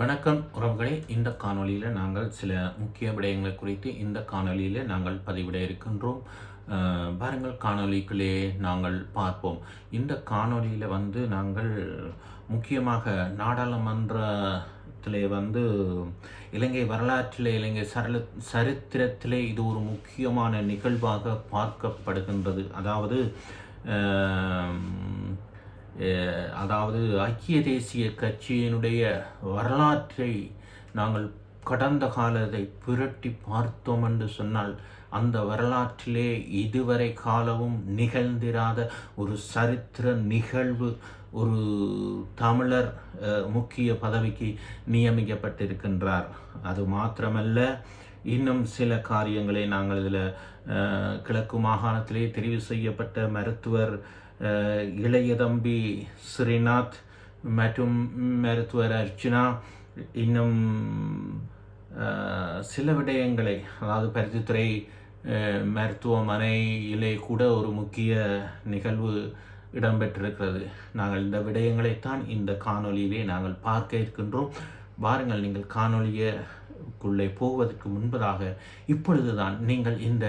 வணக்கம் உறவுகளே. இந்த காணொளியில் நாங்கள் சில முக்கிய விடயங்களை குறித்து இந்த காணொலியில் நாங்கள் பதிவிட இருக்கின்றோம். பாருங்கள் காணொலிக்குள்ளே நாங்கள் பார்ப்போம். இந்த காணொளியில் வந்து நாங்கள் முக்கியமாக நாடாளுமன்றத்திலே வந்து இலங்கை வரலாற்றிலே இலங்கை சரல சரித்திரத்திலே இது ஒரு முக்கியமான நிகழ்வாக பார்க்கப்படுகின்றது. அதாவது அதாவது ஐக்கிய தேசிய கட்சியினுடைய வரலாற்றை நாங்கள் கடந்த காலத்தை புரட்டி பார்த்தோம் என்று சொன்னால் அந்த வரலாற்றிலே இதுவரை காலமும் நிகழ்ந்திராத ஒரு சரித்திர நிகழ்வு ஒரு தமிழர் முக்கிய பதவிக்கு நியமிக்கப்பட்டிருக்கின்றார். அது மாத்திரமல்ல இன்னும் சில காரியங்களை நாங்கள் இதில் கிழக்கு மாகாணத்திலே தெரிவு செய்யப்பட்ட மருத்துவர் இளைய தம்பி ஸ்ரீநாத் மற்றும் மருத்துவர் அர்ச்சனா இன்னும் சில விடயங்களை அதாவது பருத்தித்துறை மருத்துவமனையிலே கூட ஒரு முக்கிய நிகழ்வு இடம்பெற்றிருக்கிறது நாங்கள் இந்த விடயங்களைத்தான் இந்த காணொலியிலே நாங்கள் பார்க்க இருக்கின்றோம் வாருங்கள் நீங்கள் காணொலியக்குள்ளே போவதற்கு முன்பதாக இப்பொழுதுதான் நீங்கள் இந்த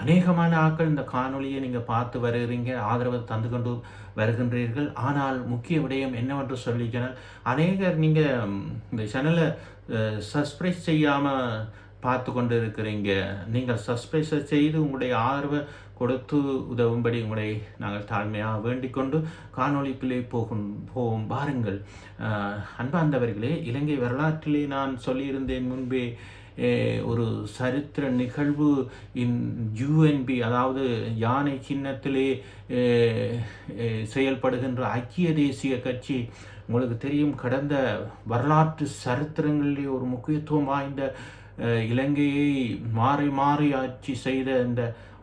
அநேகமான ஆட்கள் இந்த காணொளியை நீங்கள் பார்த்து வருகிறீங்க ஆதரவு தந்து கொண்டு வருகின்றீர்கள். ஆனால் முக்கிய விடயம் என்னவென்று சொல்லி அநேகர் நீங்கள் இந்த சேனலை சப்ஸ்கிரைப் செய்யாமல் பார்த்து கொண்டு இருக்கிறீங்க நீங்கள் சப்ஸ்கிரைப் செய்து உங்களுடைய ஆதரவை கொடுத்து உதவும்படி உங்களை நாங்கள் தாழ்மையாக வேண்டிக்கொண்டு காணொளிக்குள்ளே போகும் போவோம். பாருங்கள் அன்பார்ந்தவர்களே இலங்கை வரலாற்றிலே நான் சொல்லியிருந்தேன் முன்பே ஒரு சரித்திர நிகழ்வு இன் யூஎன்பி அதாவது யானை சின்னத்திலே செயல்படுகின்ற ஐக்கிய தேசிய கட்சி. உங்களுக்கு தெரியும் கடந்த வரலாற்று சரித்திரங்களிலே ஒரு முக்கியத்துவம் வாய்ந்த இலங்கையை மாறி மாறி ஆட்சி செய்த இந்த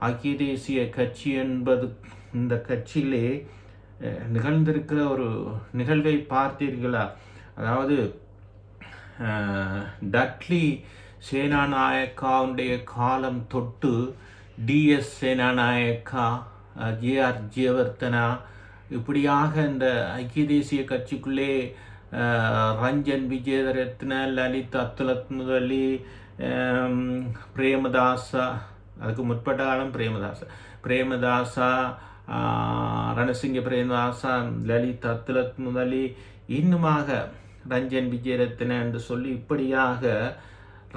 ஐக்கிய தேசிய கட்சி என்பது இந்த கட்சியிலே நிகழ்ந்திருக்கிற ஒரு நிகழ்வை பார்த்தீர்களா? அதாவது டட்லி சேனாநாயக்காவுடைய காலம் தொட்டு டிஎஸ் சேனாநாயக்கா ஜேஆர் ஜெயவர்த்தனா இப்படியாக இந்த ஐக்கிய தேசிய கட்சிக்குள்ளே ரஞ்சன் விஜயரத்ன லலித் அத்துலத் முதலி பிரேமதாசா அதுக்கு முற்பட்ட காலம் பிரேமதாசா பிரேமதாசா ரணசிங்க பிரேமதாசா லலித் அத்துலத் முதலி இன்னுமாக ரஞ்சன் விஜயரத்ன என்று சொல்லி இப்படியாக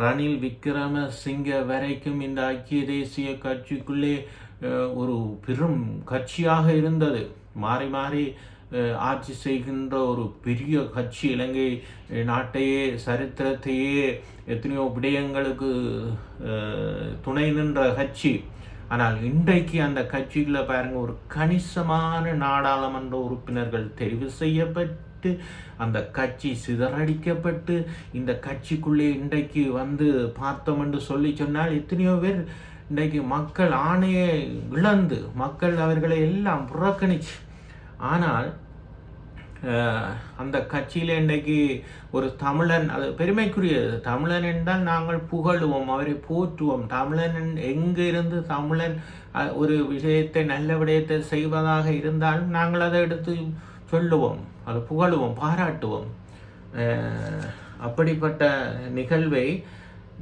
ரணில் விக்ரமசிங்க வரைக்கும் இந்த ஐக்கிய தேசிய கட்சிக்குள்ளே ஒரு பெரும் கட்சியாக இருந்தது. மாறி மாறி ஆட்சி செய்கின்ற ஒரு பெரிய கட்சி இலங்கை நாட்டையே சரித்திரத்தையே எத்தனையோ விடயங்களுக்கு துணை நின்ற கட்சி. ஆனால் இன்றைக்கு அந்த கட்சிகளை பாருங்கள் ஒரு கணிசமான நாடாளுமன்ற உறுப்பினர்கள் தெரிவு செய்யப்பட்டு அந்த கட்சி சிதறடிக்கப்பட்டு இந்த கட்சிக்குள்ளே இன்றைக்கு வந்து பார்த்தோம் என்று சொல்லி சொன்னால் எத்தனையோ பேர் இன்றைக்கு மக்கள் ஆணையை இழந்து மக்கள் அவர்களை எல்லாம் புறக்கணிச்சு. ஆனால் அந்த கட்சியில் இன்றைக்கு ஒரு தமிழன் அது பெருமைக்குரியது. தமிழன் என்றால் நாங்கள் புகழுவோம் அவரை போற்றுவோம். தமிழன் என்- இருந்து தமிழன் ஒரு விஷயத்தை நல்ல விடயத்தை செய்வதாக இருந்தாலும் நாங்கள் அதை எடுத்து சொல்லுவோம். அதை புகழுவோம் பாராட்டுவோம். அப்படிப்பட்ட நிகழ்வை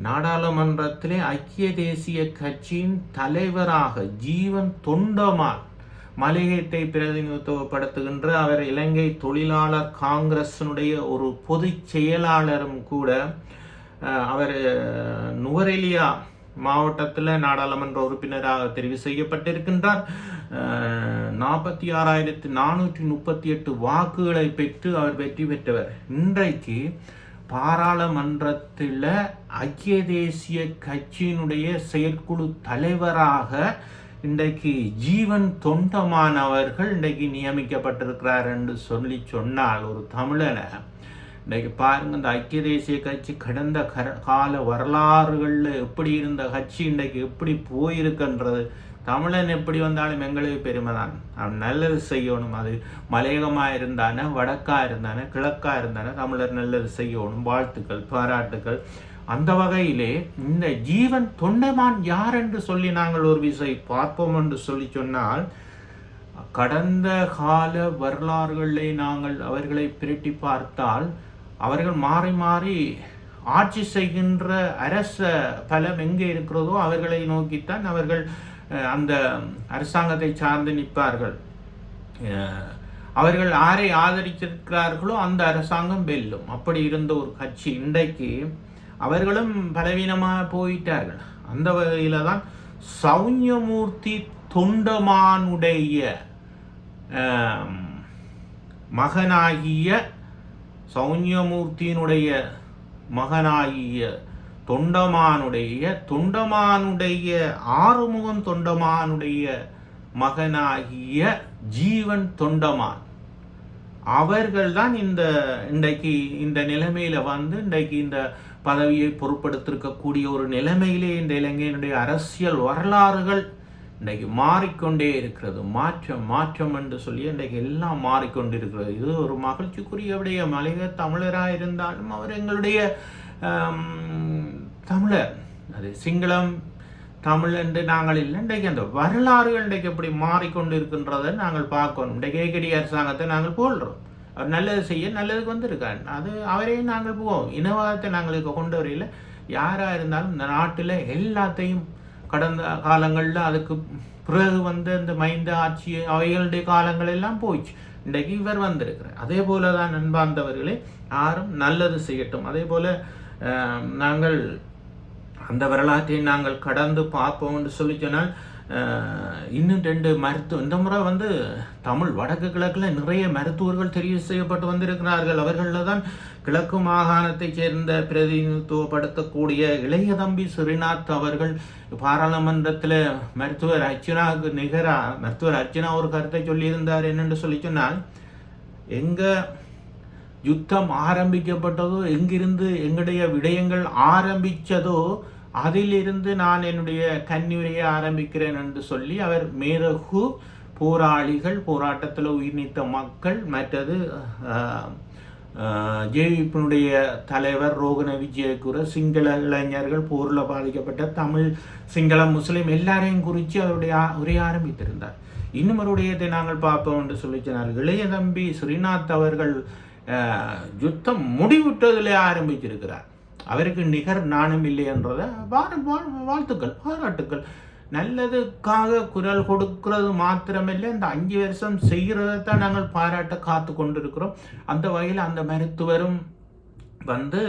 நாடாளுமன்றத்திலே ஐக்கிய தேசிய கட்சியின் தலைவராக ஜீவன் தொண்டமான் மலையீட்டை பிரதிநிதித்துவப்படுத்துகின்ற அவர் இலங்கை தொழிலாளர் காங்கிரசினுடைய ஒரு பொதுச் செயலாளரும் கூட அவர் நுவரெலியா மாவட்டத்தில் நாடாளுமன்ற உறுப்பினராக தெரிவு செய்யப்பட்டிருக்கின்றார். நாற்பத்தி ஆறாயிரத்து நானூற்றி முப்பத்தி எட்டு வாக்குகளை பெற்று அவர் வெற்றி பெற்றவர். இன்றைக்கு பாராளுமன்றத்தில் ஐக்கிய தேசிய கட்சியினுடைய செயற்குழு தலைவராக இன்றைக்கு ஜீவன் தொண்டமானவர்கள் இன்றைக்கு நியமிக்கப்பட்டிருக்கிறார் என்று சொல்லி சொன்னால் ஒரு தமிழனை இன்றைக்கு பாருங்க இந்த ஐக்கிய தேசிய கட்சி கடந்த கர கால வரலாறுகளில் எப்படி இருந்த கட்சி இன்றைக்கு எப்படி போயிருக்கின்றது? தமிழன் எப்படி வந்தாலும் எங்களுக்கு பெருமை தான் அவன் நல்லது செய்யணும் அது மலையகமாக இருந்தானே வடக்காக இருந்தானே கிழக்காக இருந்தானே தமிழர் நல்லது செய்யணும் வாழ்த்துக்கள் பாராட்டுக்கள். அந்த வகையிலே இந்த ஜீவன் தொண்டமான் யார் என்று சொல்லி நாங்கள் ஒரு விசை பார்ப்போம் என்று சொல்லி சொன்னால் கடந்த கால வரலாறுகளை நாங்கள் அவர்களை பிரட்டி பார்த்தால் அவர்கள் மாறி மாறி ஆட்சி செய்கின்ற அரச பலம் எங்கே இருக்கிறதோ அவர்களை நோக்கித்தான் அவர்கள் அந்த அரசாங்கத்தை சார்ந்து நிற்பார்கள். அவர்கள் யாரை ஆதரித்திருக்கிறார்களோ அந்த அரசாங்கம் வெல்லும். அப்படி இருந்த ஒரு கட்சி இன்றைக்கு அவர்களும் பலவீனமாக போயிட்டார்கள். அந்த வகையில் தான் சௌன்யமூர்த்தி தொண்டமானுடைய மகனாகிய சௌன்யமூர்த்தியினுடைய மகனாகிய தொண்டமானுடைய தொண்டமானுடைய ஆறுமுகம் தொண்டமானுடைய மகனாகிய ஜீவன் தொண்டமான். அவர்கள்தான் இந்த இன்றைக்கு இந்த நிலைமையில வந்து இன்றைக்கு இந்த பதவியை பொருட்படுத்திருக்கக்கூடிய ஒரு நிலைமையிலே இந்த இலங்கையினுடைய அரசியல் வரலாறுகள் இன்றைக்கு மாறிக்கொண்டே இருக்கிறது. மாற்றம் மாற்றம் என்று சொல்லி இன்றைக்கு எல்லாம் மாறிக்கொண்டிருக்கிறது. இது ஒரு மகிழ்ச்சிக்குரியவுடைய மலைய தமிழராக இருந்தாலும் அவர் எங்களுடைய தமிழர். அது சிங்களம் தமிழ் என்று நாங்கள் இல்லை. இன்றைக்கு அந்த வரலாறுகள் இன்றைக்கு எப்படி மாறிக்கொண்டு இருக்கின்றதை நாங்கள் பார்க்கணும். இன்றைக்கு ஏகடி அரசாங்கத்தை நாங்கள் போடுறோம். அவர் நல்லது செய்ய நல்லதுக்கு வந்திருக்கார். அது அவரையும் நாங்கள் போவோம். இனவாதத்தை நாங்கள் இப்போ கொண்டு வரையில் யாராக இருந்தாலும் இந்த நாட்டில் எல்லாத்தையும் கடந்த காலங்களில் அதுக்கு பிறகு வந்த இந்த மைந்த ஆட்சி அவைகளுடைய காலங்கள் எல்லாம் போயிடுச்சு. இன்றைக்கு இவர் வந்திருக்கிறார். அதே போல தான் நண்பார்ந்தவர்களே யாரும் நல்லது செய்யட்டும். அதே போல் நாங்கள் அந்த வரலாற்றை நாங்கள் கடந்து பார்ப்போம் என்று சொல்லி சொன்னால் இன்னும் ரெண்டு மருத்துவ இந்த முறை வந்து தமிழ் வடக்கு கிழக்கில் நிறைய மருத்துவர்கள் தெரிவு செய்யப்பட்டு வந்திருக்கிறார்கள். அவர்களில் தான் கிழக்கு மாகாணத்தைச் சேர்ந்த பிரதிநிதித்துவப்படுத்தக்கூடிய இளைய தம்பி ஸ்ரீநாத் அவர்கள் பாராளுமன்றத்தில் மருத்துவர் அர்ச்சனாவுக்கு நிகரா மருத்துவர் அர்ச்சனா ஒரு கருத்தை சொல்லியிருந்தார் என்னென்று சொல்லி சொன்னால் எங்கள் யுத்தம் ஆரம்பிக்கப்பட்டதோ எங்கிருந்து எங்களுடைய விடயங்கள் ஆரம்பிச்சதோ அதிலிருந்து நான் என்னுடைய கன்னியுரையை ஆரம்பிக்கிறேன் என்று சொல்லி அவர் மேதகு போராளிகள் போராட்டத்தில் உயிர் நீத்த மக்கள் மற்றது ஜேவிப்பினுடைய தலைவர் ரோகன விஜயகுர சிங்கள இளைஞர்கள் போரில் பாதிக்கப்பட்ட தமிழ் சிங்களம் முஸ்லீம் எல்லாரையும் குறித்து அவருடைய ஆ- உரை ஆரம்பித்திருந்தார். இன்னும் ஒரு நாங்கள் பார்ப்போம் என்று சொல்லி சொன்னார் இளைய தம்பி ஸ்ரீநாத் அவர்கள் யுத்தம் முடிவுற்றதிலே ஆரம்பிச்சிருக்கிறார் அவருக்கு நிகர் நாணம் இல்லை என்றதை வாழ்த்துக்கள் பாராட்டுக்கள். நல்லதுக்காக குரல் கொடுக்கிறது மாத்திரமில்லை. இந்த அஞ்சு வருஷம் செய்கிறதைத்தான் நாங்கள் பாராட்ட காத்து கொண்டிருக்கிறோம் அந்த வகையில் அந்த மருத்துவரும் வந்து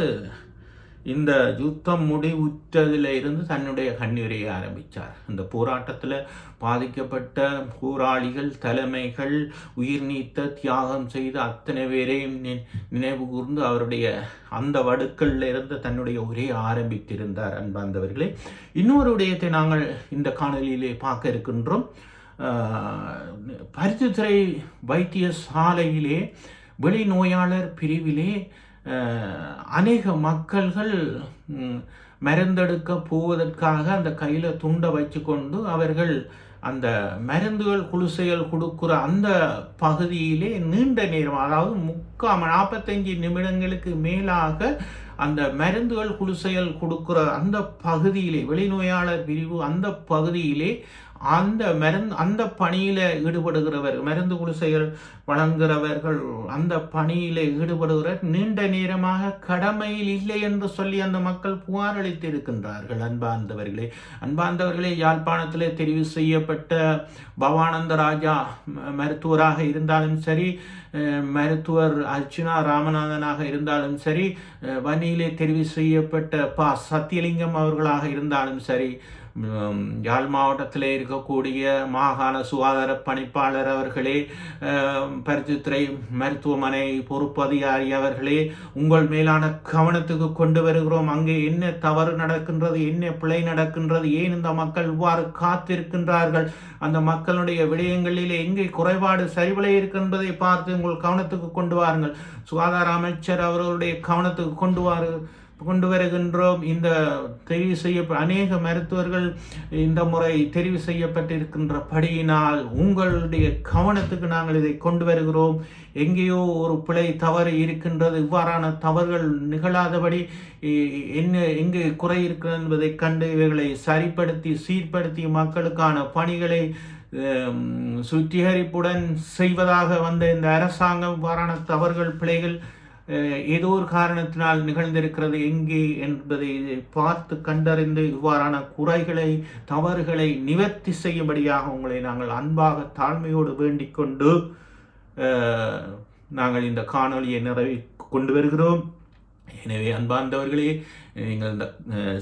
இந்த யுத்தம் முடிவுற்றதில் இருந்து தன்னுடைய கண்ணீரை ஆரம்பித்தார் இந்த போராட்டத்தில் பாதிக்கப்பட்ட போராளிகள் தலைமைகள் உயிர் நீத்த தியாகம் செய்த அத்தனை பேரையும் நினைவு கூர்ந்து அவருடைய அந்த வடுக்கள்ல இருந்து தன்னுடைய உரையை ஆரம்பித்திருந்தார் அன்பார்ந்தவர்களே இன்னொரு விடயத்தை நாங்கள் இந்த காணொலியிலே பார்க்க இருக்கின்றோம். ஆஹ், பருத்தித்துறை வைத்தியசாலையிலே வெளிநோயாளர் பிரிவிலே அநேக மக்கள்கள் மருந்தெடுக்க போவதற்காக அந்த கையில் துண்டை வச்சுக்கொண்டு அவர்கள் அந்த மருந்துகள் குளிசைகள் கொடுக்குற அந்த பகுதியிலே நீண்ட நேரம் அதாவது முக்கால் நாற்பத்தஞ்சு நிமிடங்களுக்கு மேலாக அந்த மருந்துகள் குளிசைகள் கொடுக்குற அந்த பகுதியிலே வெளிநோயாளர் பிரிவு அந்த பகுதியிலே அந்த மருந்து அந்த பணியில் ஈடுபடுகிறவர் மருந்து குளிசைகள் வழங்குகிறவர்கள் அந்த பணியில் ஈடுபடுகிற நீண்ட நேரமாக கடமையில் இல்லை என்று சொல்லி அந்த மக்கள் புகார் அளித்து இருக்கின்றார்கள் அன்பார்ந்தவர்களே அன்பார்ந்தவர்களே யாழ்ப்பாணத்திலே தெரிவு செய்யப்பட்ட பவானந்த ராஜா மருத்துவராக இருந்தாலும் சரி மருத்துவர் அர்ச்சுனா ராமநாதனாக இருந்தாலும் சரி அஹ், வன்னியிலே தெரிவு செய்யப்பட்ட பா சத்தியலிங்கம் அவர்களாக இருந்தாலும் சரி யாழ் மாவட்டத்தில் இருக்கக்கூடிய மாகாண சுகாதார பணிப்பாளர் அவர்களே பருத்தித்துறை மருத்துவமனை பொறுப்பு அதிகாரி அவர்களே உங்கள் மேலான கவனத்துக்கு கொண்டு வருகிறோம். அங்கே என்ன தவறு நடக்கின்றது என்ன பிழை நடக்கின்றது ஏன் இந்த மக்கள் இவ்வாறு காத்திருக்கின்றார்கள்? அந்த மக்களுடைய விடயங்களிலே எங்கே குறைபாடு சரிவிலை இருக்கின்றதை பார்த்து உங்கள் கவனத்துக்கு கொண்டு வாருங்கள். சுகாதார அமைச்சர் அவர்களுடைய கவனத்துக்கு கொண்டு வாரு. கொண்டு வருகின்றோம். இந்த தெரிவு செய்ய அநேக மருத்துவர்கள் இந்த முறை தெரிவு செய்யப்பட்டிருக்கின்றபடியினால் உங்களுடைய கவனத்துக்கு நாங்கள் இதை கொண்டு வருகிறோம். எங்கேயோ ஒரு பிழை தவறு இருக்கின்றது. இவ்வாறான தவறுகள் நிகழாதபடி என்ன எங்கே குறை இருக்கிறது என்பதை கண்டு இவைகளை சரிப்படுத்தி சீர்படுத்தி மக்களுக்கான பணிகளை சுத்திகரிப்புடன் செய்வதாக வந்த இந்த அரசாங்கம் இவ்வாறான தவறுகள் பிழைகள் ஏதோ ஒரு காரணத்தினால் நிகழ்ந்திருக்கிறது எங்கே என்பதை பார்த்து கண்டறிந்து இவ்வாறான குறைகளை தவறுகளை நிவர்த்தி செய்யும்படியாக உங்களை நாங்கள் அன்பாக தாழ்மையோடு வேண்டிக் கொண்டு நாங்கள் இந்த காணொளியை நிறைவு கொண்டு வருகிறோம். எனவே அன்பார்ந்தவர்களே நீங்கள் இந்த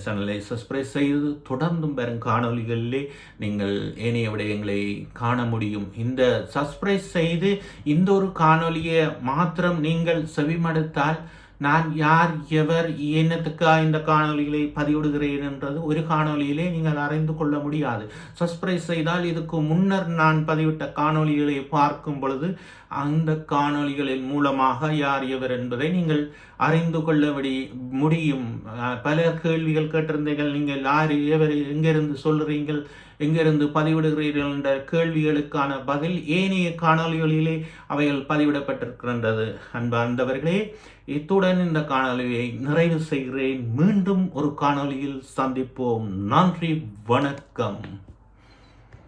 சேனலை சப்ஸ்கிரைப் செய்து தொடர்ந்தும் வரும் காணொளிகளிலே நீங்கள் ஏனைய விடயங்களை காண முடியும். இந்த சப்ஸ்கிரைப் செய்து இந்த ஒரு காணொளியை மாத்திரம் நீங்கள் செவிமடுத்தால் நான் யார் எவர் என்னத்துக்காக இந்த காணொளிகளை பதிவிடுகிறேன் என்றது ஒரு காணொலியிலே நீங்கள் அறிந்து கொள்ள முடியாது. சப்ஸ்கிரைப் செய்தால் இதுக்கு முன்னர் நான் பதிவிட்ட காணொளிகளை பார்க்கும் பொழுது அந்த காணொளிகளின் மூலமாக யார் எவர் என்பதை நீங்கள் அறிந்து கொள்ளபடி முடியும். பல கேள்விகள் கேட்டிருந்தீர்கள். நீங்கள் யார் எவர் எங்கிருந்து சொல்கிறீர்கள் எங்கிருந்து பதிவிடுகிறீர்கள் என்ற கேள்விகளுக்கான பதில் ஏனைய காணொலிகளிலே அவைகள் பதிவிடப்பட்டிருக்கின்றது. அன்பார்ந்தவர்களே இத்துடன் இந்த காணொளியை நிறைவு செய்கிறேன். மீண்டும் ஒரு காணொளியில் சந்திப்போம். நன்றி வணக்கம்.